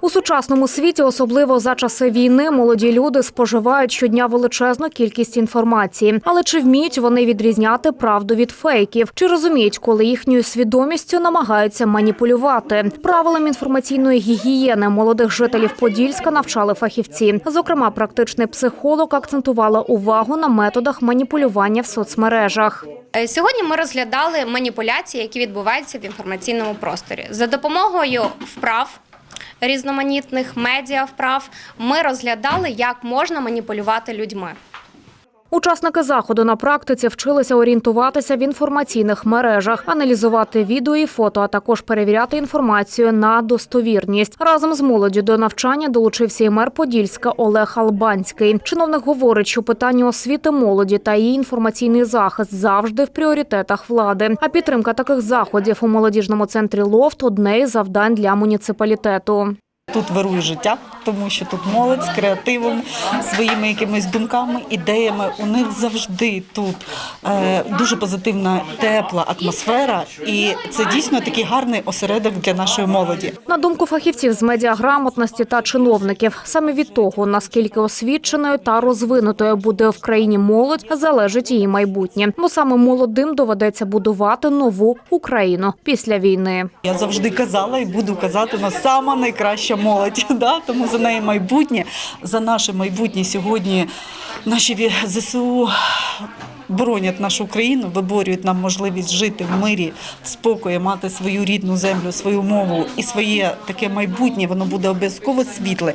У сучасному світі, особливо за часи війни, молоді люди споживають щодня величезну кількість інформації. Але чи вміють вони відрізняти правду від фейків? Чи розуміють, коли їхньою свідомістю намагаються маніпулювати? Правилам інформаційної гігієни молодих жителів Подільська навчали фахівці. Зокрема, практичний психолог акцентувала увагу на методах маніпулювання в соцмережах. Е, Сьогодні ми розглядали маніпуляції, які відбуваються в інформаційному просторі. За допомогою вправ різноманітних медіа вправ ми розглядали, як можна маніпулювати людьми. Учасники заходу на практиці вчилися орієнтуватися в інформаційних мережах, аналізувати відео і фото, а також перевіряти інформацію на достовірність. Разом з молоддю до навчання долучився і мер Подільська Олег Албанський. Чиновник говорить, що питання освіти молоді та її інформаційний захист завжди в пріоритетах влади. А підтримка таких заходів у молодіжному центрі Лофт одне із завдань для муніципалітету. Тут вирує життя, тому що тут молодь з креативом, своїми якимись думками, ідеями. У них завжди тут е, дуже позитивна, тепла атмосфера, і це дійсно такий гарний осередок для нашої молоді. На думку фахівців з медіаграмотності та чиновників, саме від того, наскільки освіченою та розвинутою буде в країні молодь, залежить її майбутнє. Бо саме молодим доведеться будувати нову Україну після війни. Я завжди казала і буду казати, у нас сама найкраща молодь. Да? Тому за неї майбутнє, за наше майбутнє сьогодні наші ЗСУ боронять нашу країну, виборюють нам можливість жити в мирі, в спокої, мати свою рідну землю, свою мову і своє таке майбутнє. Воно буде обов'язково світле.